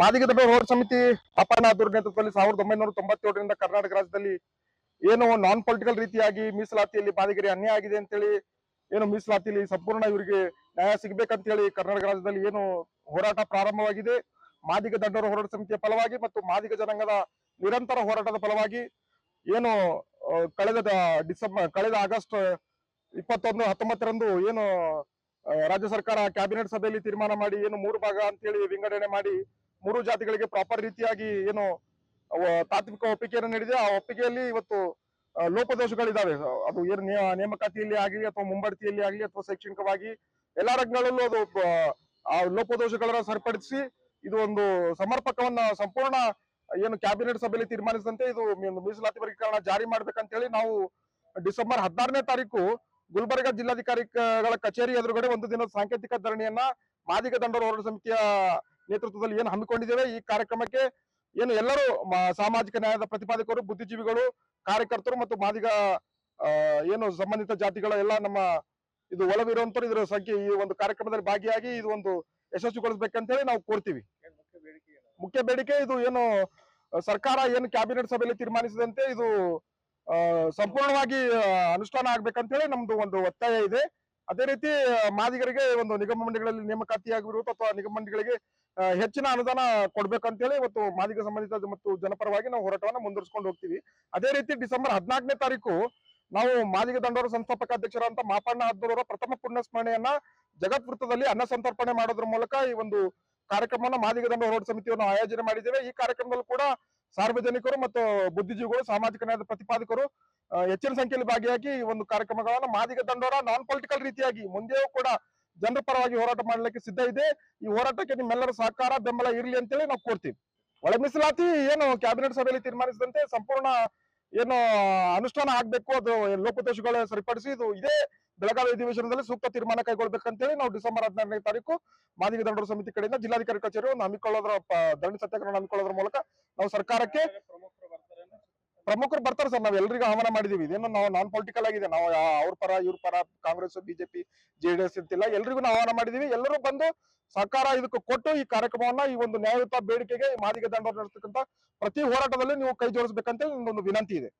ಮಾದಿಗದ ಹೋರಾಟ ಸಮಿತಿ ಅಪ್ಪಣ್ಣಾದೂರ್ ನೇತೃತ್ವದಲ್ಲಿ ಸಾವಿರದ ಒಂಬೈನೂರ ತೊಂಬತ್ತೇಳರಿಂದ ಕರ್ನಾಟಕ ರಾಜ್ಯದಲ್ಲಿ ಏನು ನಾನ್ ಪೊಲಿಟಿಕಲ್ ರೀತಿಯಾಗಿ ಮೀಸಲಾತಿಯಲ್ಲಿ ಮಾದಿಗರಿಗೆ ಅನ್ಯಾಯ ಆಗಿದೆ ಅಂತೇಳಿ, ಏನು ಮೀಸಲಾತಿಯಲ್ಲಿ ಸಂಪೂರ್ಣ ಇವರಿಗೆ ನ್ಯಾಯ ಸಿಗ್ಬೇಕಂತ ಹೇಳಿ ಕರ್ನಾಟಕ ರಾಜ್ಯದಲ್ಲಿ ಏನು ಹೋರಾಟ ಪ್ರಾರಂಭವಾಗಿದೆ. ಮಾದಿಗ ದಂಡರ ಹೋರಾಟ ಸಮಿತಿಯ ಫಲವಾಗಿ ಮತ್ತು ಮಾದಿಗ ಜನಾಂಗದ ನಿರಂತರ ಹೋರಾಟದ ಫಲವಾಗಿ ಏನು ಕಳೆದ ಡಿಸೆಂಬರ್, ಕಳೆದ ಆಗಸ್ಟ್ ಇಪ್ಪತ್ತೊಂದು, ಹತ್ತೊಂಬತ್ತರಂದು ಏನು ರಾಜ್ಯ ಸರ್ಕಾರ ಕ್ಯಾಬಿನೆಟ್ ಸಭೆಯಲ್ಲಿ ತೀರ್ಮಾನ ಮಾಡಿ, ಏನು ಮೂರು ಭಾಗ ಅಂತೇಳಿ ವಿಂಗಡಣೆ ಮಾಡಿ ಮೂರು ಜಾತಿಗಳಿಗೆ ಪ್ರಾಪರ್ ರೀತಿಯಾಗಿ ಏನು ತಾತ್ವಿಕ ಒಪ್ಪಿಗೆಯನ್ನು ನೀಡಿದೆ. ಆ ಒಪ್ಪಿಗೆಯಲ್ಲಿ ಇವತ್ತು ಲೋಪದೋಷಗಳಿದ್ದಾವೆ ಅದು ಏನು ನೇಮಕಾತಿಯಲ್ಲಿ ಆಗಲಿ ಅಥವಾ ಮುಂಬಡ್ತಿಯಲ್ಲಿ ಆಗಲಿ ಅಥವಾ ಶೈಕ್ಷಣಿಕವಾಗಿ ಎಲ್ಲಾ ರಂಗಗಳಲ್ಲೂ ಅದು, ಆ ಲೋಪದೋಷಗಳನ್ನ ಸರಿಪಡಿಸಿ ಇದು ಒಂದು ಸಮರ್ಪಕವನ್ನ ಸಂಪೂರ್ಣ, ಏನು ಕ್ಯಾಬಿನೆಟ್ ಸಭೆಯಲ್ಲಿ ತೀರ್ಮಾನಿಸಿದಂತೆ ಇದು ಮೀಸಲಾತಿ ವರ್ಗೀಕರಣ ಜಾರಿ ಮಾಡ್ಬೇಕಂತ ಹೇಳಿ ನಾವು ಡಿಸೆಂಬರ್ ಹದಿನಾರನೇ ತಾರೀಕು ಗುಲ್ಬರ್ಗ ಜಿಲ್ಲಾಧಿಕಾರಿಗಳ ಕಚೇರಿ ಎದುರುಗಡೆ ಒಂದು ದಿನದ ಸಾಂಕೇತಿಕ ಧರಣಿಯನ್ನ ಮಾದಿಗ ದಂಡೋರ ಹೋರಾಟ ಸಮಿತಿಯ ನೇತೃತ್ವದಲ್ಲಿ ಏನು ಹಮ್ಮಿಕೊಂಡಿದ್ದೇವೆ ಈ ಕಾರ್ಯಕ್ರಮಕ್ಕೆ ಏನು ಎಲ್ಲರೂ ಸಾಮಾಜಿಕ ನ್ಯಾಯದ ಪ್ರತಿಪಾದಕರು ಬುದ್ಧಿಜೀವಿಗಳು ಕಾರ್ಯಕರ್ತರು ಮತ್ತು ಮಾದಿಗ ಏನು ಸಂಬಂಧಿತ ಜಾತಿಗಳ ಎಲ್ಲ ನಮ್ಮ ಇದು ಒಲವಿರುವಂತರು ಇದರ ಸಂಖ್ಯೆ ಈ ಒಂದು ಕಾರ್ಯಕ್ರಮದಲ್ಲಿ ಭಾಗಿಯಾಗಿ ಇದು ಒಂದು ಯಶಸ್ವಿಗೊಳಿಸ್ಬೇಕಂತ ಹೇಳಿ ನಾವು ಕೋರ್ತೀವಿ. ಮುಖ್ಯ ಬೇಡಿಕೆ ಇದು ಏನು ಸರ್ಕಾರ ಏನು ಕ್ಯಾಬಿನೆಟ್ ಸಭೆಯಲ್ಲಿ ತೀರ್ಮಾನಿಸಿದಂತೆ ಇದು ಸಂಪೂರ್ಣವಾಗಿ ಅನುಷ್ಠಾನ ಆಗ್ಬೇಕಂತ ಹೇಳಿ ನಮ್ದು ಒಂದು ಒತ್ತಾಯ ಇದೆ. ಅದೇ ರೀತಿ ಮಾದಿಗರಿಗೆ ಒಂದು ನಿಗಮ ಮಂಡಳಿಗಳಲ್ಲಿ ನೇಮಕಾತಿ ಆಗಿರುವುದು ಅಥವಾ ನಿಗಮ ಮಂಡಳಿಗಳಿಗೆ ಹೆಚ್ಚಿನ ಅನುದಾನ ಕೊಡ್ಬೇಕಂತೇಳಿ ಇವತ್ತು ಮಾದಿಗ ಸಂಬಂಧಿತ ಮತ್ತು ಜನಪರವಾಗಿ ನಾವು ಹೋರಾಟವನ್ನ ಮುಂದುವರಿಸಿಕೊಂಡು ಹೋಗ್ತೀವಿ. ಅದೇ ರೀತಿ ಡಿಸೆಂಬರ್ ಹದಿನಾಲ್ಕನೇ ತಾರೀಕು ನಾವು ಮಾದಿಗ ದಂಡೋರ ಸಂಸ್ಥಾಪಕ ಅಧ್ಯಕ್ಷರಾದಂತಹ ಮಾಪಣ್ಣ ಹದ್ದೂರವರ ಪ್ರಥಮ ಪುಣ್ಯ ಸ್ಮರಣೆಯನ್ನ ಜಗತ್ ವೃತ್ತದಲ್ಲಿ ಅನ್ನ ಸಂತರ್ಪಣೆ ಮಾಡೋದ್ರ ಮೂಲಕ ಈ ಒಂದು ಕಾರ್ಯಕ್ರಮವನ್ನು ಮಾದಿಗ ದಂಡ ಹೋರಾಟ ಸಮಿತಿಯನ್ನು ಆಯೋಜನೆ ಮಾಡಿದ್ದೇವೆ. ಈ ಕಾರ್ಯಕ್ರಮದಲ್ಲಿ ಕೂಡ ಸಾರ್ವಜನಿಕರು ಮತ್ತು ಬುದ್ಧಿಜೀವಿಗಳು, ಸಾಮಾಜಿಕ ನ್ಯಾಯದ ಪ್ರತಿಪಾದಕರು ಹೆಚ್ಚಿನ ಸಂಖ್ಯೆಯಲ್ಲಿ ಭಾಗಿಯಾಗಿ ಈ ಒಂದು ಕಾರ್ಯಕ್ರಮಗಳನ್ನ ಮಾದಿಗ ದಂಡೋರ ನಾನ್ ಪೊಲಿಟಿಕಲ್ ರೀತಿಯಾಗಿ ಮುಂದೆಯೂ ಕೂಡ ಜನರ ಪರವಾಗಿ ಹೋರಾಟ ಮಾಡ್ಲಿಕ್ಕೆ ಸಿದ್ಧ ಇದೆ. ಈ ಹೋರಾಟಕ್ಕೆ ನಿಮ್ಮೆಲ್ಲರ ಸಹಕಾರ, ಬೆಂಬಲ ಇರಲಿ ಅಂತೇಳಿ ನಾವು ಕೋರ್ತೀವಿ. ಒಳ ಮೀಸಲಾತಿ ಏನು ಕ್ಯಾಬಿನೆಟ್ ಸಭೆಯಲ್ಲಿ ತೀರ್ಮಾನಿಸಿದಂತೆ ಸಂಪೂರ್ಣ ಏನು ಅನುಷ್ಠಾನ ಆಗ್ಬೇಕು, ಅದು ಲೋಕೋದೇಶಗಳು ಸರಿಪಡಿಸಿ ಇದು ಇದೇ ಬೆಳಗಾವಿ ಅಧಿವೇಶನದಲ್ಲಿ ಸೂಕ್ತ ತೀರ್ಮಾನ ಕೈಗೊಳ್ಬೇಕಂತೇಳಿ ನಾವು ಡಿಸೆಂಬರ್ ಹದಿನಾರನೇ ತಾರೀಕು ಮಾದಿಗ ದಂಡರು ಸಮಿತಿ ಕಡೆಯಿಂದ ಜಿಲ್ಲಾಧಿಕಾರಿ ಕಚೇರಿ ಒಂದು ಹಮ್ಮಿಕೊಳ್ಳೋದ್ರ ಧರಣಿ ಸತ್ಯಾಗ್ರಹ ಹಮ್ಮಿಕೊಳ್ಳೋದ್ರ ಮೂಲಕ ನಾವು ಸರ್ಕಾರಕ್ಕೆ ಪ್ರಮುಖರು ಬರ್ತಾರೆ ಸರ್ ನಾವೆಲ್ಲರಿಗೂ ಆಹ್ವಾನ ಮಾಡಿದೀವಿ. ಇದೇನು ನಾವು ನಾನ್ ಪೊಲಿಟಿಕಲ್ ಆಗಿದೆ, ನಾವು ಅವ್ರ ಪರ, ಇವ್ರ ಪರ, ಕಾಂಗ್ರೆಸ್ ಬಿಜೆಪಿ ಜೆಡಿಎಸ್ ಅಂತಿಲ್ಲ ಎಲ್ರಿಗೂ ಆಹ್ವಾನ ಮಾಡಿದೀವಿ. ಎಲ್ಲರೂ ಬಂದು ಸಹಕಾರ ಇದಕ್ಕೆ ಕೊಟ್ಟು ಈ ಕಾರ್ಯಕ್ರಮವನ್ನ, ಈ ಒಂದು ನ್ಯಾಯಯುತ ಬೇಡಿಕೆಗೆ ಮಾದಿಗೆ ದಂಡ ನಡೆಸ್ತಕ್ಕಂತ ಪ್ರತಿ ಹೋರಾಟದಲ್ಲಿ ನೀವು ಕೈ ಜೋಡಿಸ್ಬೇಕಂತ ಒಂದು ವಿನಂತಿ ಇದೆ.